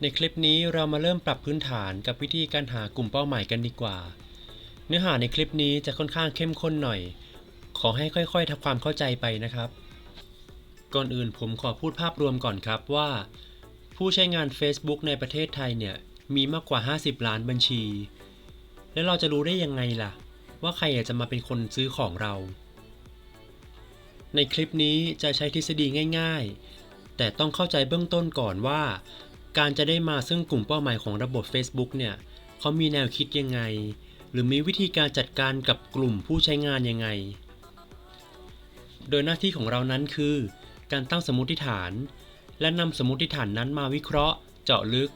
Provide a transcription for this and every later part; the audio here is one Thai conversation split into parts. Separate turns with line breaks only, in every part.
ในคลิปนี้เรามาเริ่มปรับพื้นฐานกับวิธีการหากลุ่มเป้าหมายกันดีกว่า เนื้อหาในคลิปนี้จะค่อนข้างเข้มข้นหน่อย ขอให้ค่อยๆทำความเข้าใจไปนะครับ ก่อนอื่นผมขอพูดภาพรวมก่อนครับว่า ผู้ใช้งาน Facebook ในประเทศไทยเนี่ยมีมากกว่า 50 ล้านบัญชี แล้วเราจะรู้ได้ยังไงล่ะ ว่าใครจะมาเป็นคนซื้อของเรา ในคลิปนี้จะใช้ทฤษฎีง่าย ๆ แต่ต้องเข้าใจเบื้องต้นก่อนว่า การจะได้มาซึ่งกลุ่มเป้าหมายของระบบ Facebook เนี่ยเขามีแนวคิดยังไง หรือมีวิธีการจัดการกับกลุ่มผู้ใช้งานยังไง โดยหน้าที่ของเรานั้นคือ การตั้งสมมติฐาน และนำสมมติฐานนั้นมาวิเคราะห์ เจาะลึก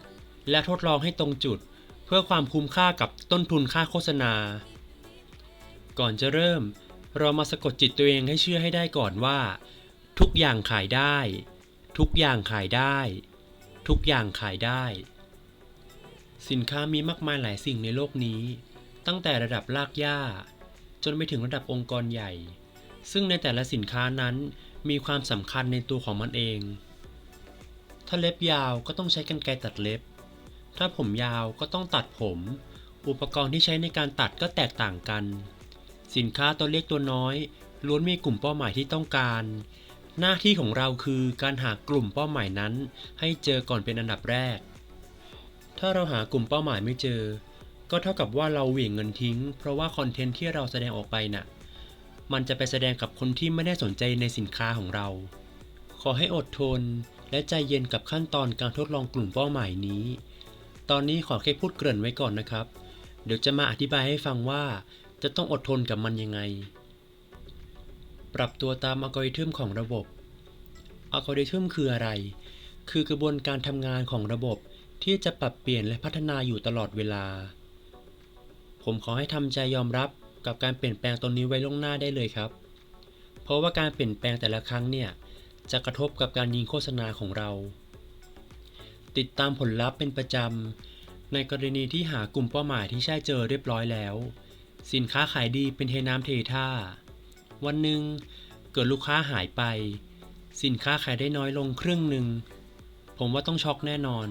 และทดลองให้ตรงจุด เพื่อความคุ้มค่ากับต้นทุนค่าโฆษณา ก่อนจะเริ่ม เรามาสะกดจิตตัวเองให้เชื่อให้ได้ก่อนว่า ทุกอย่างขายได้ ทุกอย่างขายได้ ทุกอย่างขายได้ สินค้ามีมากมายหลายสิ่งในโลกนี้ ตั้งแต่ระดับรากหญ้า จนไปถึงระดับองค์กรใหญ่ ซึ่งในแต่ละสินค้านั้นมีความสำคัญในตัวของมันเอง ถ้าเล็บยาวก็ต้องใช้กรรไกรตัดเล็บ ถ้าผมยาวก็ต้องตัดผม อุปกรณ์ที่ใช้ในการตัดก็แตกต่างกัน สินค้าตัวเล็กตัวน้อยล้วนมีกลุ่มเป้าหมายที่ต้องการ หน้าที่ของเราคือการหากลุ่มเป้าหมายนั้น ให้เจอก่อนเป็นอันดับแรก ถ้าเราหากลุ่มเป้าหมายไม่เจอ ก็เท่ากับว่าเราเหวี่ยงเงินทิ้ง เพราะว่าคอนเทนต์ที่เราแสดงออกไปน่ะ มันจะไปแสดงกับคนที่ไม่ได้สนใจในสินค้าของเรา ขอให้อดทนและใจเย็นกับขั้นตอนการทดลองกลุ่มเป้าหมายนี้ ตอนนี้ขอแค่พูดเกริ่นไว้ก่อนนะครับ เดี๋ยวจะมาอธิบายให้ฟังว่าจะต้องอดทนกับมันยังไง ปรับตัวตามอัลกอริทึมของระบบ อัลกอริทึมคืออะไร คือกระบวนการทำงานของระบบที่จะปรับเปลี่ยนและพัฒนาอยู่ตลอดเวลา ผมขอให้ทำใจยอมรับกับการเปลี่ยนแปลงตรงนี้ไว้ล่วงหน้าได้เลยครับ เพราะว่าการเปลี่ยนแปลงแต่ละครั้งเนี่ย จะกระทบกับการยิงโฆษณาของเรา ติดตามผลลัพธ์เป็นประจำ ในกรณีที่หากลุ่มเป้าหมายที่ใช่เจอเรียบร้อยแล้ว สินค้าขายดีเป็นเทน้ำเทท่า วันหนึ่งเกิดลูกค้าหายไป สินค้าขายได้น้อยลงครึ่งหนึ่ง ผมว่าต้องช็อกแน่นอน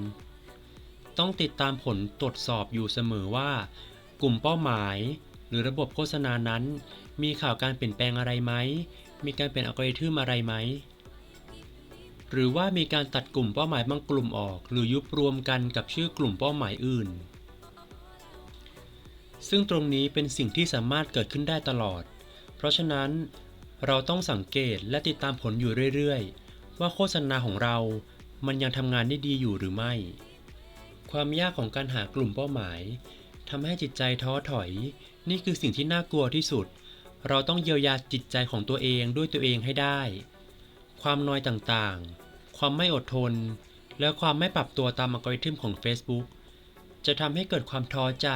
ต้องติดตามผลตรวจสอบอยู่เสมอว่า กลุ่มเป้าหมาย หรือระบบโฆษณานั้น มีข่าวการเปลี่ยนแปลงอะไรไหม มีการเปลี่ยนอัลกอริทึมอะไรไหม หรือว่ามีการตัดกลุ่มเป้าหมายบางกลุ่มออก หรือยุบรวมกันกับชื่อกลุ่มเป้าหมายอื่น ซึ่งตรงนี้เป็นสิ่งที่สามารถเกิดขึ้นได้ตลอด เพราะฉะนั้นเราต้องสังเกตและติดตามผลอยู่เรื่อยๆ ว่าโฆษณาของเรา มันยังทำงานได้ดีอยู่หรือไม่ ความยากของการหากลุ่มเป้าหมายทำให้จิตใจท้อถอย นี่คือสิ่งที่น่ากลัวที่สุด เราต้องเยียวยาจิตใจของตัวเองด้วยตัวเองให้ได้ ความนอยต่างๆ ความไม่อดทน และความไม่ปรับตัวตามอัลกอริทึมของ Facebook จะทำให้เกิดความท้อใจ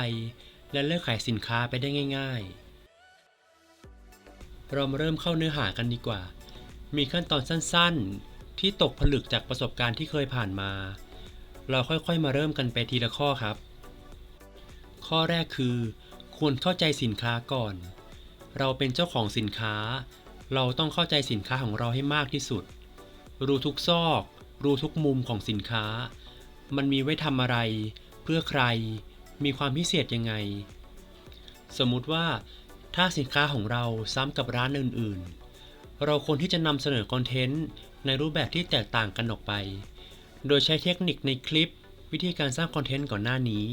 และเลิกขายสินค้าไปได้ง่าย ๆ เรามาเริ่มเข้าเนื้อหากันดีกว่า มีขั้นตอนสั้นๆ ที่ตกผลึกจากประสบการณ์ที่เคยผ่านมา เราค่อยๆมาเริ่มกันไปทีละข้อครับ ข้อแรกคือ ควรเข้าใจสินค้าก่อน เราเป็นเจ้าของสินค้า เราต้องเข้าใจสินค้าของเราให้มากที่สุด รู้ทุกซอก รู้ทุกมุมของสินค้า มันมีไว้ทำอะไร เพื่อใคร มีความพิเศษยังไง สมมุติว่า ถ้าสินค้าของเราซ้ำกับร้านอื่นๆ เราควรที่จะนำเสนอคอนเทนต์ในรูปแบบที่แตกต่างกันออกไป โดยใช้เทคนิคในคลิปวิธีการสร้างคอนเทนต์ก่อนหน้านี้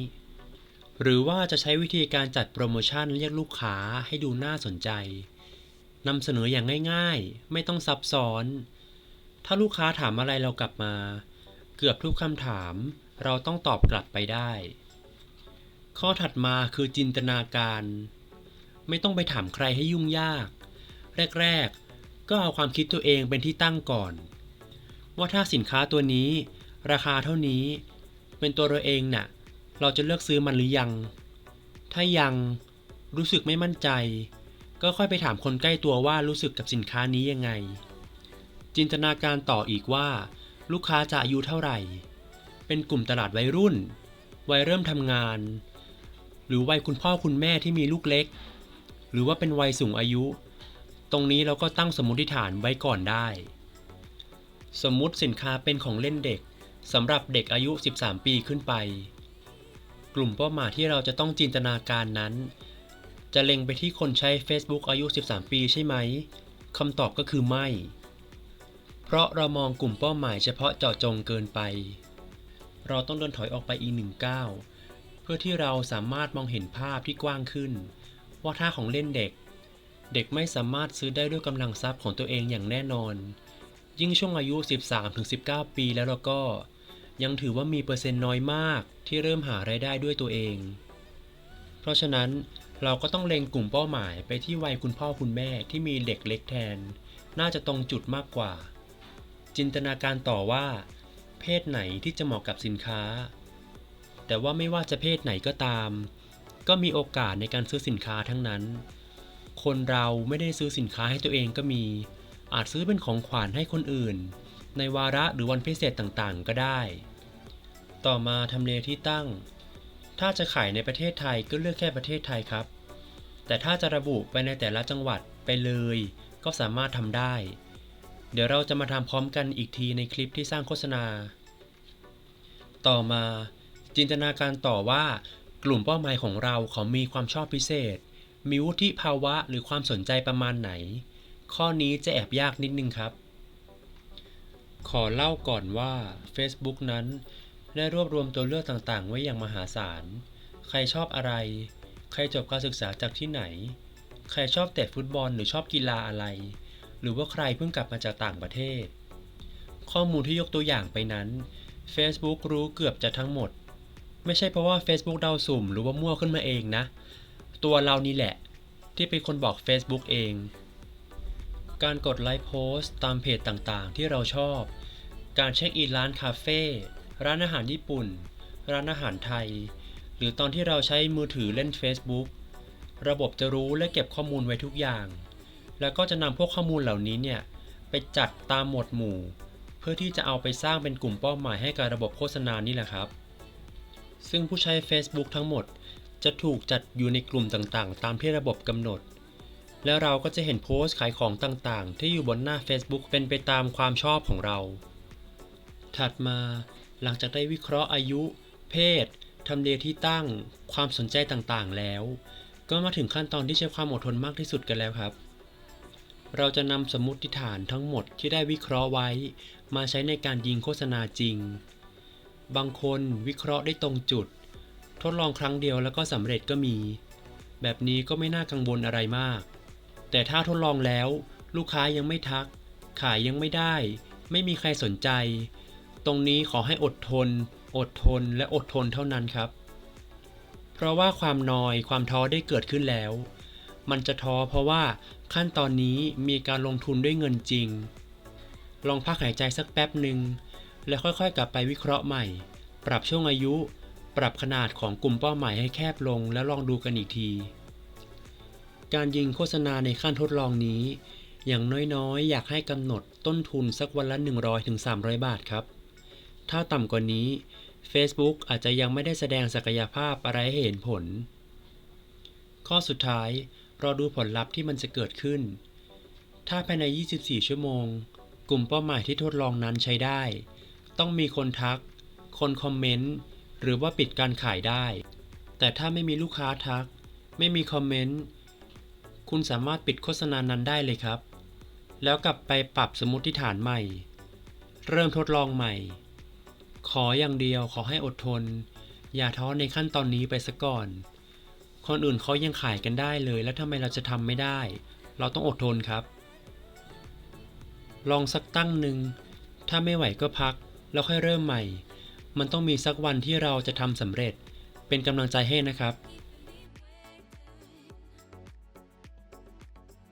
หรือว่าจะใช้วิธีการจัดโปรโมชั่นเรียกลูกค้าให้ดูน่าสนใจนำเสนออย่างง่ายๆ ไม่ต้องซับซ้อน ถ้าลูกค้าถามอะไรเรากลับมา เกือบทุกคำถาม เราต้องตอบกลับไปได้ ข้อถัดมาคือจินตนาการ ไม่ต้องไปถามใครให้ยุ่งยาก แรก ๆ ก็เอาความคิดตัวเองเป็นที่ตั้งก่อน ว่าถ้าสินค้าตัวนี้ ราคาเท่านี้ เป็นตัวเราเองน่ะ เราจะเลือกซื้อมันหรือยัง ถ้ายังรู้สึกไม่มั่นใจ ก็ค่อยไปถามคนใกล้ตัวว่ารู้สึกกับสินค้านี้ยังไง จินตนาการต่ออีกว่า ลูกค้าจะอายุเท่าไหร่ เป็นกลุ่มตลาดวัยรุ่น วัยเริ่มทำงาน หรือวัยคุณพ่อคุณแม่ที่มีลูกเล็ก หรือว่าเป็นวัยสูงอายุ ตรงนี้เราก็ตั้งสมมติฐานไว้ก่อนได้ สมมุติสินค้าเป็นของเล่นเด็กสำหรับเด็กอายุ 13 ปีขึ้นไป กลุ่มเป้าหมายที่เราจะต้องจินตนาการนั้น จะเล็งไปที่คนใช้ Facebook อายุ 13 ปีใช่ไหมคำตอบก็คือไม่ เพราะเรามองกลุ่มเป้าหมายเฉพาะเจาะจงเกินไป เราต้องเดินถอยออกไปอีกหนึ่งก้าวเพื่อที่เราสามารถมองเห็นภาพที่กว้างขึ้น ว่าถ้าของเล่นเด็ก เด็กไม่สามารถซื้อได้ด้วยกำลังทรัพย์ของตัวเองอย่างแน่นอน ยิ่งช่วงอายุ 13-19 ปีแล้วเราก็ ยังถือว่ามีเปอร์เซ็นต์น้อยมากที่เริ่มหารายได้ด้วยตัวเอง เพราะฉะนั้นเราก็ต้องเล็งกลุ่มเป้าหมายไปที่วัยคุณพ่อคุณแม่ที่มีเด็กเล็กแทน น่าจะตรงจุดมากกว่า จินตนาการต่อว่า เพศไหนที่จะเหมาะกับสินค้า แต่ว่าไม่ว่าจะเพศไหนก็ตาม ก็มีโอกาสในการซื้อสินค้าทั้งนั้น คนเราไม่ได้ซื้อสินค้าให้ตัวเองก็มี อาจซื้อเป็นของขวัญให้คนอื่น ในวาระหรือวันพิเศษต่างๆ ก็ได้ ต่อมาทำเลที่ตั้ง ถ้าจะขายในประเทศไทยก็เลือกแค่ประเทศไทยครับ แต่ถ้าจะระบุไปในแต่ละจังหวัดไปเลย ก็สามารถทำได้ เดี๋ยวเราจะมาทำพร้อมกันอีกทีในคลิปที่สร้างโฆษณา ต่อมาจินตนาการต่อว่า กลุ่มเป้าหมายของเราเขามีความชอบพิเศษ มีวุฒิภาวะหรือความสนใจประมาณไหน ข้อนี้จะแอบยากนิดนึงครับ ขอเล่าก่อนว่า Facebook นั้น ได้รวบรวมตัวเลือกต่างๆ ไว้อย่างมหาศาล ใครชอบอะไร ใครจบการศึกษาจากที่ไหน ใครชอบเตะฟุตบอลหรือชอบกีฬาอะไร หรือว่าใครเพิ่งกลับมาจากต่างประเทศ ข้อมูลที่ยกตัวอย่างไปนั้น Facebook รู้เกือบจะทั้งหมด ไม่ใช่เพราะว่า Facebook เดาสุ่มหรือว่ามั่วขึ้นมาเองนะ ตัวเรานี่แหละ ที่เป็นคนบอก Facebook เอง การกดไลค์โพสต์ตามเพจต่างๆ ที่เราชอบ การเช็คอินร้านคาเฟ่ร้านอาหารญี่ปุ่น ร้านอาหารไทย หรือตอนที่เราใช้มือถือเล่น Facebook ระบบจะรู้และเก็บข้อมูลไว้ทุกอย่าง แล้วก็จะนำพวกข้อมูลเหล่านี้เนี่ยไปจัดตามหมวดหมู่ เพื่อที่จะเอาไปสร้างเป็นกลุ่มเป้าหมายให้กับระบบโฆษณานี่แหละครับ ซึ่งผู้ใช้ Facebook ทั้งหมด จะถูกจัดอยู่ในกลุ่มต่างๆ ตามที่ระบบกำหนด แล้วเราก็จะเห็นโพสต์ขายของต่างๆ ที่อยู่บนหน้า Facebook เป็นไปตามความชอบของเรา ถัดมาหลังจากได้วิเคราะห์อายุ เพศทำเลที่ตั้ง ความสนใจต่างๆ แล้ว ก็มาถึงขั้นตอนที่ใช้ความอดทนมากที่สุดกันแล้วครับ เราจะนำสมมติฐานทั้งหมดที่ได้วิเคราะห์ไว้ มาใช้ในการยิงโฆษณาจริง บางคนวิเคราะห์ได้ตรงจุด ทดลองครั้งเดียวแล้วก็สำเร็จก็มี แบบนี้ก็ไม่น่ากังวลอะไรมาก แต่ถ้าทดลองแล้ว ลูกค้ายังไม่ทัก ขายยังไม่ได้ ไม่มีใครสนใจ ตรงนี้ขอให้อดทน อดทนและอดทนเท่านั้นครับ เพราะว่าความนอยความท้อได้เกิดขึ้นแล้ว มันจะท้อเพราะว่าขั้นตอนนี้มีการลงทุนด้วยเงินจริง ลองพักหายใจสักแป๊บหนึ่ง แล้วค่อยๆ กลับไปวิเคราะห์ใหม่ ปรับช่วงอายุ ปรับขนาดของกลุ่มเป้าหมายให้แคบลงแล้วลองดูกันอีกที การยิงโฆษณาในขั้นทดลองนี้ อย่างน้อยๆ อยากให้กำหนดต้นทุนสักวันละ 100-300 บาทครับ ถ้าต่ำกว่านี้ Facebook อาจจะยังไม่ได้แสดงศักยภาพอะไรให้เห็นผล ข้อสุดท้ายรอดูผลลัพธ์ที่มันจะเกิดขึ้น ถ้าภายใน 24 ชั่วโมง กลุ่มเป้าหมายที่ทดลองนั้นใช้ได้ ต้องมีคนทัก คนคอมเมนต์ หรือว่าปิดการขายได้ แต่ถ้าไม่มีลูกค้าทัก ไม่มีคอมเมนต์ คุณสามารถปิดโฆษณานั้นได้เลยครับ แล้วกลับไปปรับสมมติฐานใหม่ เริ่มทดลองใหม่ ขออย่างเดียวขอให้อดทน อย่าท้อในขั้นตอนนี้ไปซะก่อน คนอื่นเขายังขายกันได้เลย แล้วทำไมเราจะทำไม่ได้ เราต้องอดทนครับ ลองสักตั้งหนึ่งถ้าไม่ไหวก็พัก แล้วค่อยเริ่มใหม่ มันต้องมีสักวันที่เราจะทำสำเร็จ เป็นกำลังใจให้นะครับ